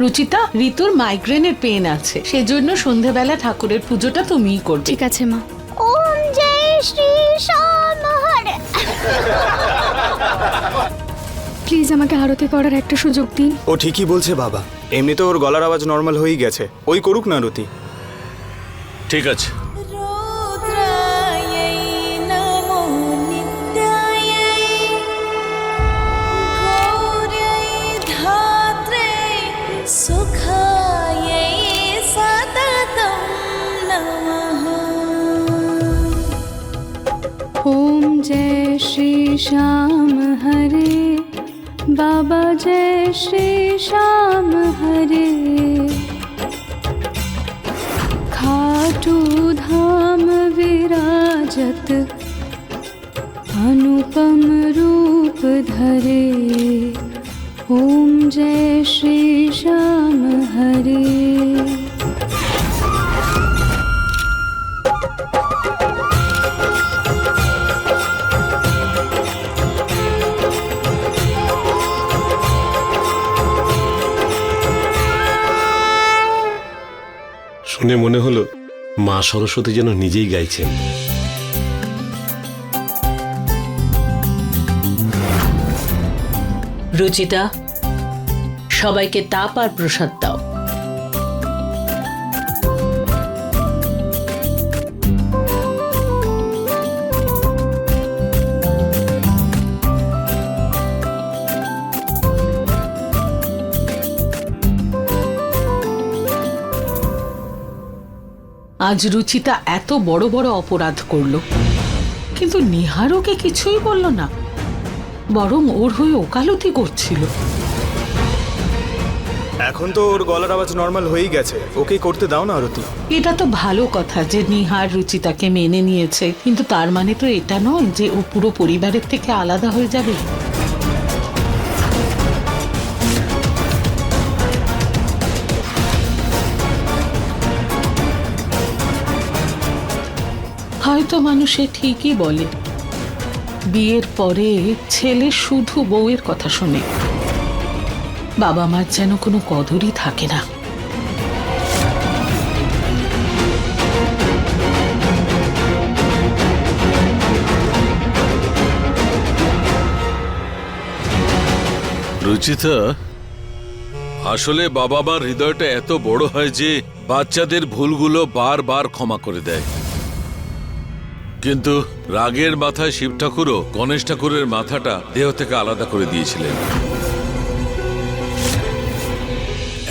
রুচিতা ঋতুর মাইগ্রেনের পেন আছে। সেজন্য সন্ধেবেলা ঠাকুরের পুজোটা তুমিই করবে। ঠিক আছে মা। ওম জয় শ্রী শ্যাম হরে। প্লিজ আমাকে আরতি করার একটা সুযোগ দিন। ও ঠিকই বলছে বাবা। এমনিতে ওর গলার আওয়াজ নর্মাল হয়েই গেছে। ওই করুক না আরতি। ঠিক আছে। श्री श्याम हरे, बाबा जय श्री श्याम हरे। खाटू धाम विराजत, अनुपम रूप धरे। ओम जय श्री श्याम हरे। শুনে মনে হলো মা সরস্বতী যেন নিজেই গাইছেন। রুচিতা সবাইকে তাপ আর প্রসাদ দাও। আজ রুচিতা এত বড় বড় অপরাধ করল। কিন্তু নিহার ওকে কিছুই বলল না। বরং ওর হয়ে ওকালতি করছিল। এখন তো ওর গলার আওয়াজ নর্মাল হয়েই গেছে। ওকে করতে দাও না আরতি। এটা তো ভালো কথা যে নিহার রুচিতাকে মেনে নিয়েছে। কিন্তু তার মানে তো এটা নয় যে ও পুরো পরিবারের থেকে আলাদা হয়ে যাবে। হয়তো মানুষে ঠিকই বলে। বিয়ের পরে ছেলে শুধু বউয়ের কথা শোনে। বাবা মার যেন কোনো কদরই থাকে না। রুচিতা, আসলে বাবা মার হৃদয়টা এত বড় হয় যে বাচ্চাদের ভুলগুলো বারবার ক্ষমা করে দেয়। কিন্তু রাগের মাথায় শিব ঠাকুরও গণেশ ঠাকুরের মাথাটা দেহ থেকে আলাদা করে দিয়েছিলেন।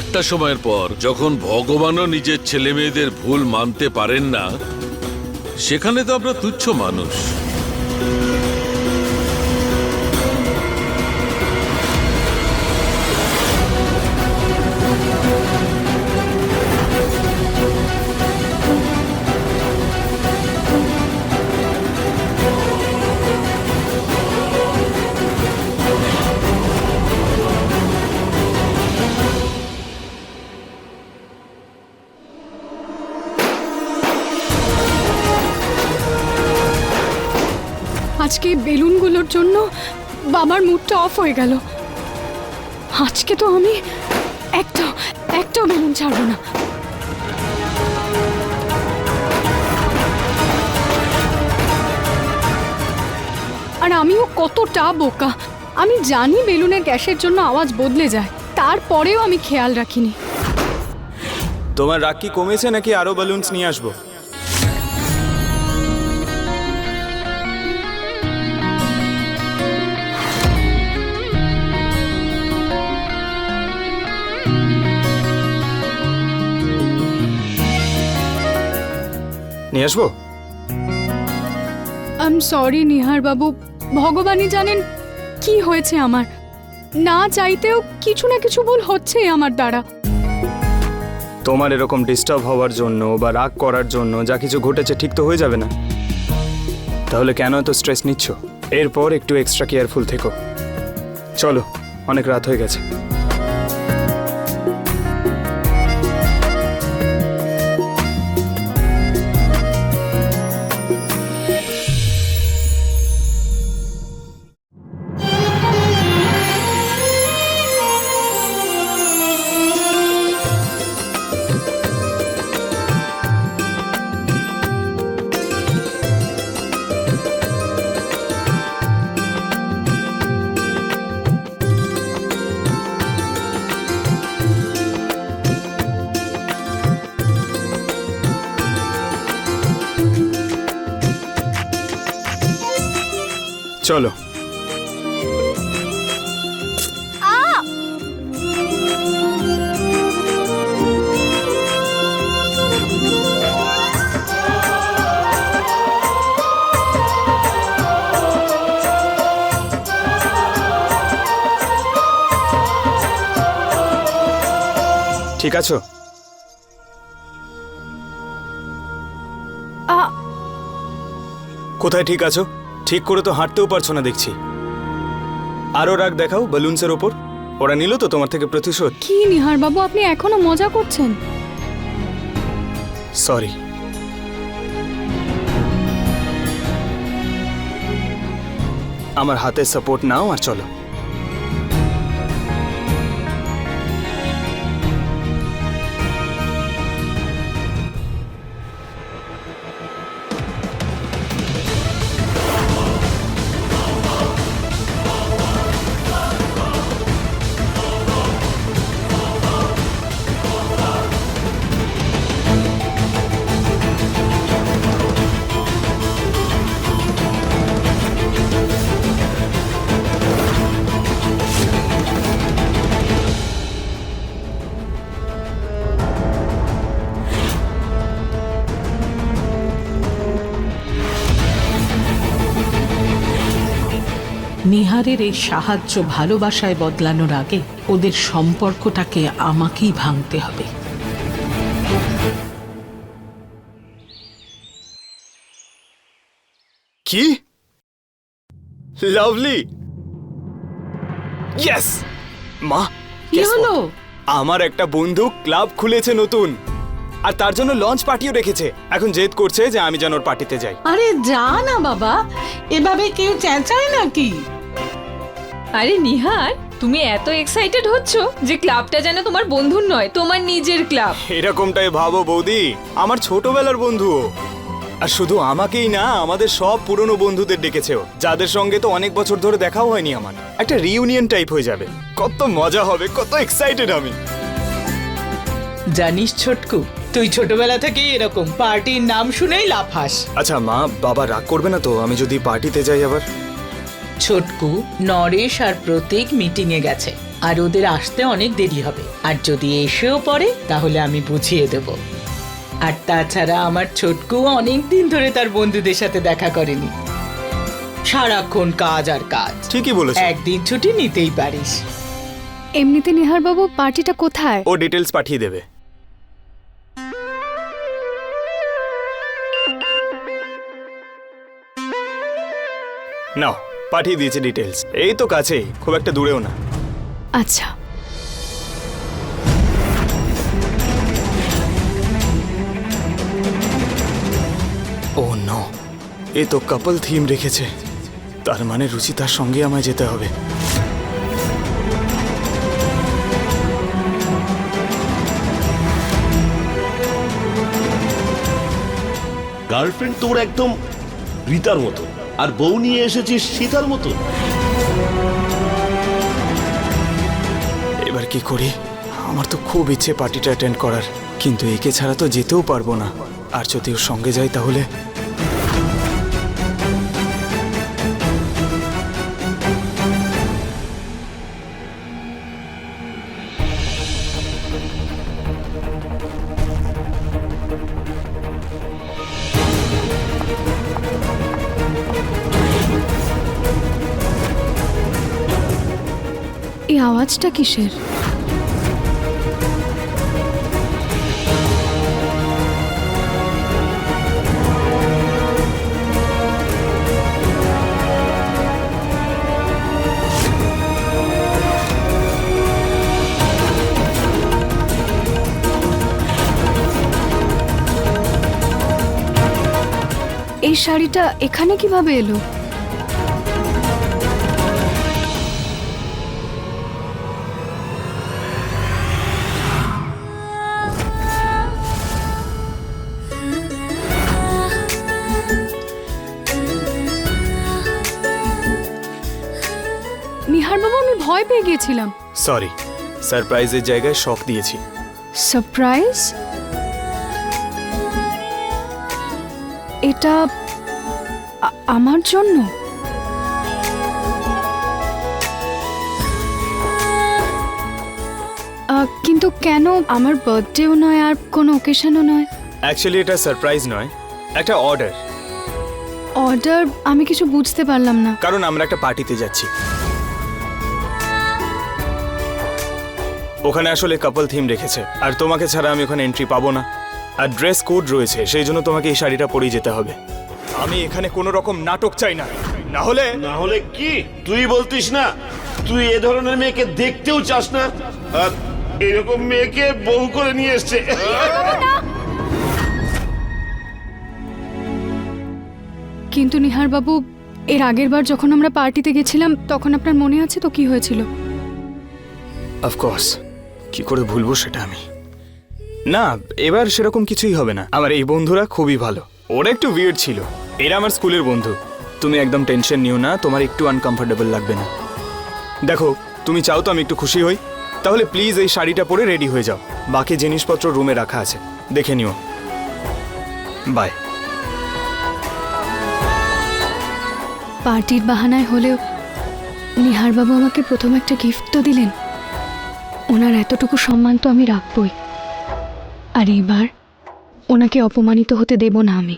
একটা সময়ের পর যখন ভগবানও নিজের ছেলে মেয়েদের ভুল মানতে পারেন না, সেখানে তো আমরা তুচ্ছ মানুষ। বাবার মুডটা অফ হয়ে গেল। আজকে তো আমি একটা একটাও বেলুন ছাড়বো না। আর আমিও কতটা বোকা। আমি জানি বেলুনের গ্যাসের জন্য আওয়াজ বদলে যায়, তারপরেও আমি খেয়াল রাখিনি। তোমার রাগ কি কমেছে নাকি আরও বালুনস নিয়ে আসব? নিয়ে আসব? আম সরি নিহার বাবু ভগবানই জানেন কি হয়েছে আমার। না চাইতেও কিছু না কিছু ভুল হচ্ছেই আমার দ্বারা। তোমার এরকম ডিস্টার্ব হওয়ার জন্য বা রাগ করার জন্য যা কিছু ঘটেছে ঠিক তো হয়ে যাবে না। তাহলে কেন এত স্ট্রেস নিচ্ছ? এরপর একটু এক্সট্রা কেয়ারফুল থেকো। চলো অনেক রাত হয়ে গেছে। চলো। ঠিক আছো? আ কোথায় ঠিক আছো? ঠিক করে তো হাঁটতেও পারছ না দেখছি। আরও রাগ দেখাও বেলুনসের ওপর। ওরা নিল তো তোমার থেকে প্রতিশোধ। কি নিহার বাবু আপনি এখনও মজা করছেন? সরি আমার হাতে সাপোর্ট নাও আর চলো। নিহারের এই সাহায্য ভালোবাসায় বদলানোর আগে ওদের সম্পর্কটাকে আমাকেই ভাঙতে হবে। কি? লাভলি? ইয়েস মা কি হলো? আমার একটা বন্ধু ক্লাব খুলেছে নতুন। আর তার জন্য লঞ্চ পার্টিও রেখেছে। এখন জেদ করছে যে আমি যেন ওর পার্টিতে যাই। আরে যা না বাবা এভাবে কেউ চেঁচায় নাকি? আরে নিহার তুমি এত এক্সাইটেড হচ্ছ যে ক্লাবটা যেন তোমার বন্ধুর নয় তোমার নিজের ক্লাব এরকমটাই ভাবো বৌদি আমার ছোটবেলার বন্ধু আর শুধু আমাকেই না আমাদের সব পুরনো বন্ধুদের ডেকেছে ও যাদের সঙ্গে তো অনেক বছর ধরে দেখাও হয়নি আমার। একটা রিউনিয়ন টাইপ হয়ে যাবে। কত মজা হবে কত এক্সাইটেড আমি। জানিস ছোটকু তুই ছোটবেলা থেকেই এরকম পার্টির নাম শুনেই লাফাস। আচ্ছা মা বাবা রাগ করবে না তো? আমি যদি পার্টিতে যাই আবার। ছোটকু নরেশ আর প্রতীক মিটিং এ গেছে। আর ওদের আসতে অনেক দেরি হবে। আর যদি এসেও পড়ে তাহলে আমি বুঝিয়ে দেব। আর তাছাড়া আমার ছোটকু অনেক দিন ধরে তার বন্ধুদের সাথে দেখা করেনি। সারাক্ষণ কাজ আর কাজ। ঠিকই বলেছ। একদিন ছুটি নিতেই পারিস। এমনিতে নিহার বাবু পার্টিটা কোথায়? ও ডিটেলস পাঠিয়ে দেবে। নাও। পাঠিয়ে দিয়েছে ডিটেলস এই তো কাছেই খুব একটা দূরেও না। আচ্ছা। ও নো এ তো কাপল থিম রেখেছে। তার মানে রুচিতার সঙ্গে আমায় যেতে হবে। গার্লফ্রেন্ড তোর একদম রীতার মতো। আর বউ নিয়ে এসেছিস সীতার মতো। এবার কি করি? আমার তো খুব ইচ্ছে পার্টিটা অ্যাটেন্ড করার। কিন্তু একে ছাড়া তো যেতেও পারব না। আর যদি ওর সঙ্গে যাই তাহলে? আওয়াজটা কিসের? এই শাড়িটা এখানে কীভাবে এলো? ভয় পেয়ে গিয়েছিলাম। সরি সারপ্রাইজের জায়গায় শক দিয়েছি। সারপ্রাইজ এটা আমার জন্য? কিন্তু কেন আমার বার্থডেও নয় আর কোনো ওকেশনও নয়? অ্যাকচুয়ালি এটা সারপ্রাইজ নয়। একটা অর্ডার অর্ডার আমি কিছু বুঝতে পারলাম না। কারণ আমরা একটা পার্টিতে যাচ্ছি। ওখানে আসলে কাপল থিম রেখেছে। আর তোমাকে ছাড়া আমি ওখানে এন্ট্রি পাবো না। আর ড্রেস কোড রয়েছে সেই জন্য তোমাকে এই শাড়িটা পরেই যেতে হবে। আমি এখানে কোনো রকম নাটক চাই না। না হলে না হলে কি? তুই বলতিস না? তুই এ ধরনের মেয়েকে দেখতেও চাস না? আর এরকম মেয়েকে বউ করে নিয়ে এসছে। কিন্তু নিহার বাবু এর আগের বার যখন আমরা পার্টিতে গেছিলাম তখন আপনার মনে আছে তো কি হয়েছিল? অফকোর্স কি করে ভুলবো সেটা আমি? না, এবার সেরকম কিছুই হবে না। আমার এই বন্ধুরা খুবই ভালো। ওরা একটু উইয়ার্ড ছিল। এরা আমার স্কুলের বন্ধু। তুমি একদম টেনশন নিও না, তোমার একটু আনকমফোর্টেবল লাগবে না। দেখো, তুমি চাও তো আমি একটু খুশি হই? তাহলে প্লিজ এই শাড়িটা পরে রেডি হয়ে যাও। বাকি জিনিসপত্র রুমে রাখা আছে। দেখে নিও। বাই পার্টির বাহানায় হলেও নিহার বাবু আমাকে প্রথম একটা গিফট তো দিলেন। ওনার এতটুকু সম্মান তো আমি রাখবই। আর এবার ওনাকে অপমানিত হতে দেব না আমি।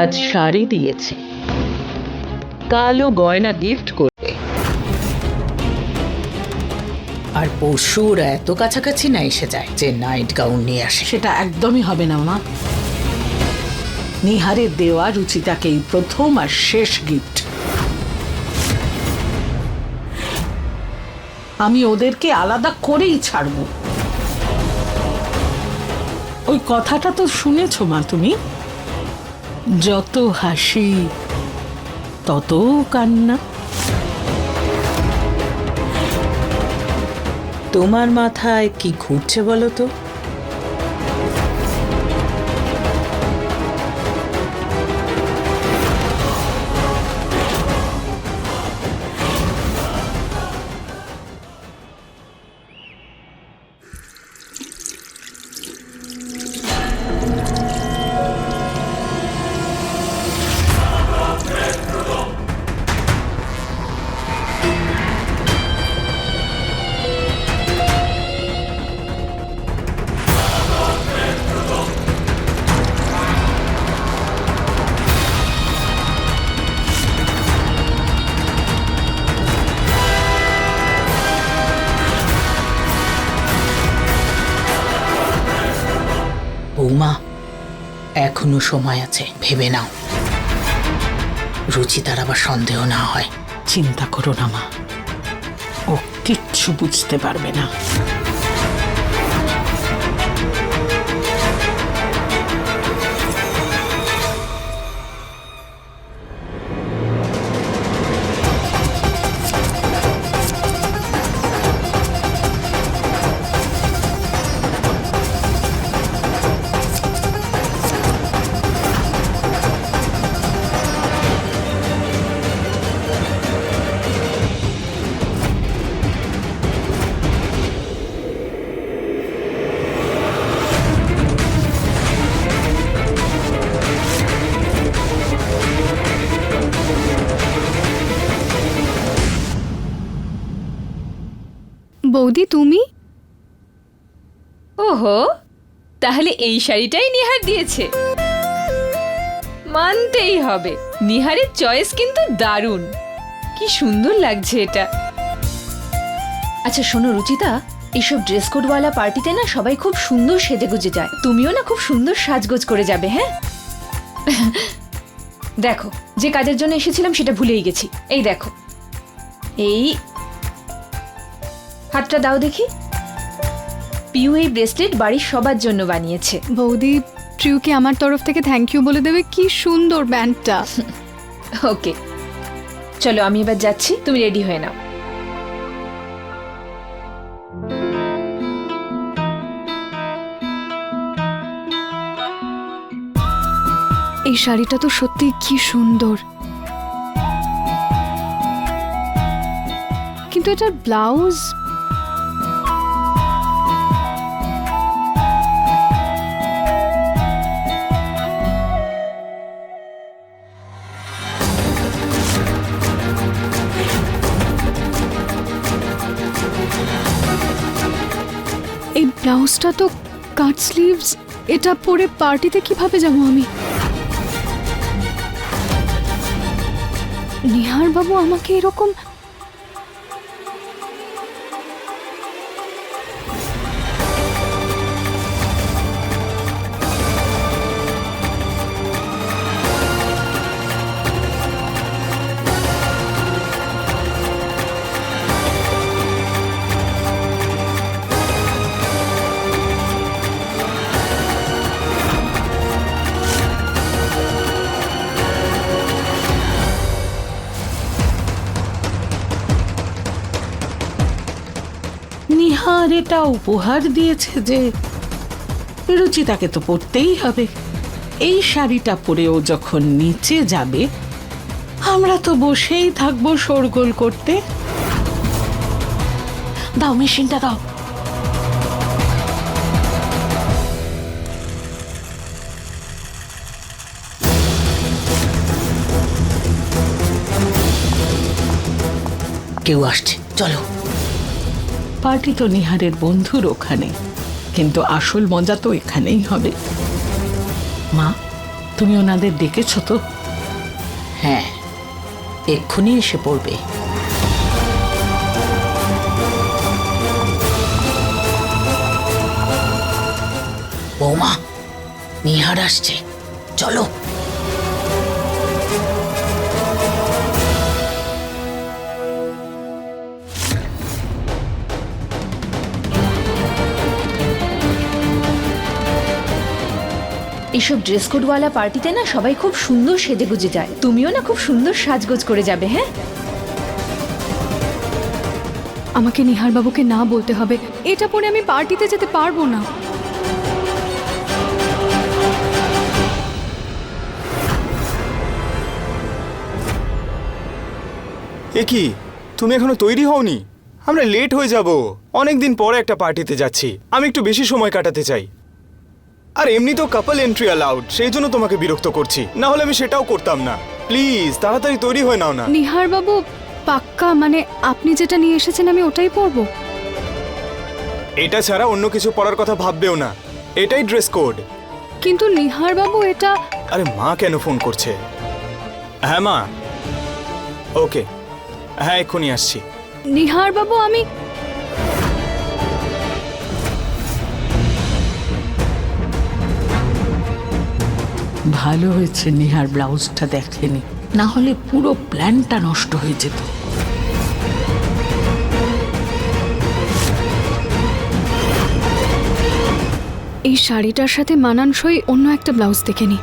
আজ শাড়ি দিয়েছে কালো গয়না গিফট করবে আর এত কাছাকাছি না এসে যায় যে নাইট গাউন নিয়ে আসে। সেটা একদমই হবে না, মা। নিহারের দেওয়া রুচিতাকে এই প্রথম আর শেষ গিফট আমি ওদেরকে আলাদা করেই ছাড়বো। ওই কথাটা তো শুনেছো, মা, তুমি? যত হাসি, তত কান্না। তোমার মাথায় কি ঘুরছে বলো তো? এখনও সময় আছে, ভেবে নাও। রুচিতার আবার সন্দেহ না হয়। চিন্তা করো না মা। ও কিচ্ছু বুঝতে পারবে না। ওহো, তাহলে এই শাড়িটাই নিহার দিয়েছে। মানতেই হবে, নিহারের চয়েস কিন্তু দারুণ। কি সুন্দর লাগছে এটা। আচ্ছা শোনো রুচিতা, এইসব ড্রেস কোডওয়ালা পার্টিতে না সবাই খুব সুন্দর সেজেগুজে যায়। তুমিও না খুব সুন্দর সাজগোজ করে যাবে হ্যাঁ? দেখো, যে কাজের জন্য এসেছিলাম সেটা ভুলেই গেছি। এই দেখো। এই, হাতটা দাও দেখি। পিউ এই ব্রেসলেট বাড়ির সবার জন্য বানিয়েছে। বৌদি প্রিয়কে আমার তরফ থেকে থ্যাংক ইউ বলে দেবে কি সুন্দর ব্যান্ডটা। ওকে চলো আমি এবার যাচ্ছি তুমি রেডি হয়ে নাও। এই শাড়িটা তো সত্যি কি সুন্দর। কিন্তু এটার ব্লাউজ ব্লাউজটা তো কাট স্লিভস এটা পরে পার্টিতে কীভাবে যাব আমি? নিহার বাবু আমাকে এরকম এটা উপহার দিয়েছে যে রুচিতাকে তো পরতেই হবে। এই শাড়িটা পরেও যখন নিচে যাবে আমরা তো বসেই থাকব শোরগোল করতে। দাও মেশিনটা দাও। কেউ আসছে চলো। পার্টি তো নিহারের বন্ধুর ওখানে। কিন্তু আসল মজা তো এখানেই হবে। মা, তুমি ওনাদের ডেকেছো তো? হ্যাঁ এক্ষুনি এসে পড়বে। বৌমা, নিহার আসছে। চলো। এইসব ড্রেস কোডওয়ালা পার্টিতে না সবাই খুব সুন্দর সেজেগুজে যায়। তুমিও না খুব সুন্দর সাজগোজ করে যাবে হ্যাঁ? আমাকে নিহার বাবুকে না বলতে হবে। এটা পরে আমি পার্টিতে যেতে পারব না। এ কি? তুমি এখনও তৈরি হওনি? আমরা লেট হয়ে যাব। অনেক দিন পরে একটা পার্টিতে যাচ্ছি। আমি একটু বেশি সময় কাটাতে চাই। আর এমনি তো কাপল এন্ট্রি অ্যালাউড সেই জন্য তোমাকে বিরক্ত করছি। না হলে আমি সেটাও করতাম না। প্লিজ তাড়াতাড়ি তৈরি হয়ে নাও না। নিহার বাবু পাক্কা মানে আপনি যেটা নিয়ে এসেছেন আমি ওটাই পরবো। এটা ছাড়া অন্য কিছু পড়ার কথা ভাববেও না। এটাই ড্রেস কোড কিন্তু নিহার বাবু এটা আরে মা কেন ফোন করছে? হ্যাঁ মা। ওকে। হ্যাঁ এক্ষুনি আসছি। নিহার বাবু আমি ভালো হয়েছে নিহার ব্লাউজটা দেখেনি। না হলে পুরো প্ল্যানটা নষ্ট হয়ে যেত। এই শাড়িটার সাথে মানানসই অন্য একটা ব্লাউজ দেখে নি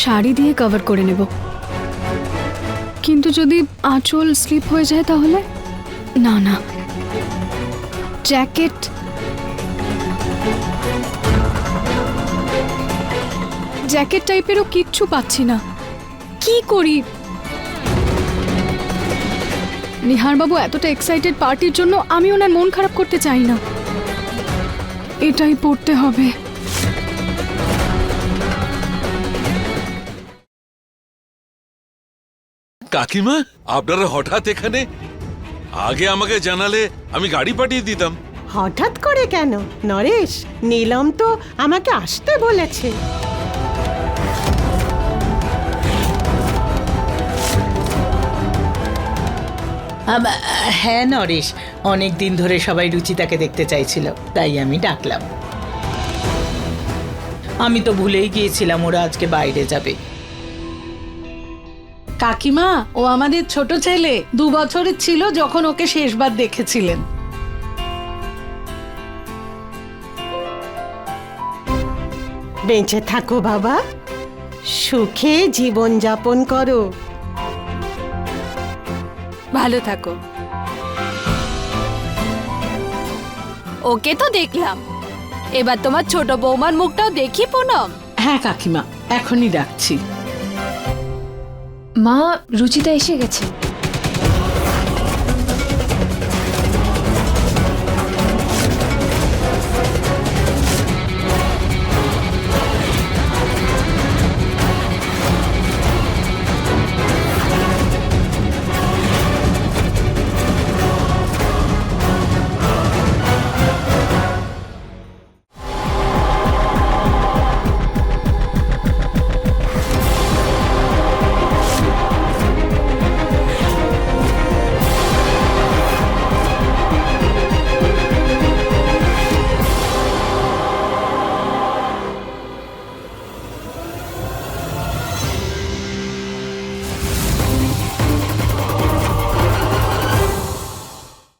শাড়ি দিয়ে কভার করে নেব। কিন্তু যদি আঁচল স্লিপ হয়ে যায় তাহলে? না না। জ্যাকেট। জ্যাকেট টাইপেরও কিচ্ছু পাচ্ছি না। কি করি? নিহারবাবু এতটা এক্সাইটেড পার্টির জন্য আমি ওনার মন খারাপ করতে চাই না। এটাই পড়তে হবে। কাকিমা আপনারা হঠাৎ এখানে? আগে আমাকে জানালে আমি গাড়ি পাঠিয়ে দিতাম। হঠাৎ করে কেন? নরেশ নীলম তো আমাকে আসতে বলেছে। আম- হ্যাঁ নরেশ অনেক দিন ধরে সবাই রুচিতাকে দেখতে চাইছিল তাই আমি ডাকলাম। আমি তো ভুলেই গিয়েছিলাম ওরা আজকে বাইরে যাবে। কাকিমা ও আমাদের ছোট ছেলে। দু বছরের ছিল যখন ওকে শেষবার দেখেছিলেন। বেঁচে থাকো বাবা। সুখে জীবন যাপন করো। ভালো থাকো। ওকে তো দেখলাম। এবার তোমার ছোট বৌমার মুখটাও দেখি পুনম। হ্যাঁ কাকিমা এখনই ডাকছি। মা রুচিতা এসে গেছে।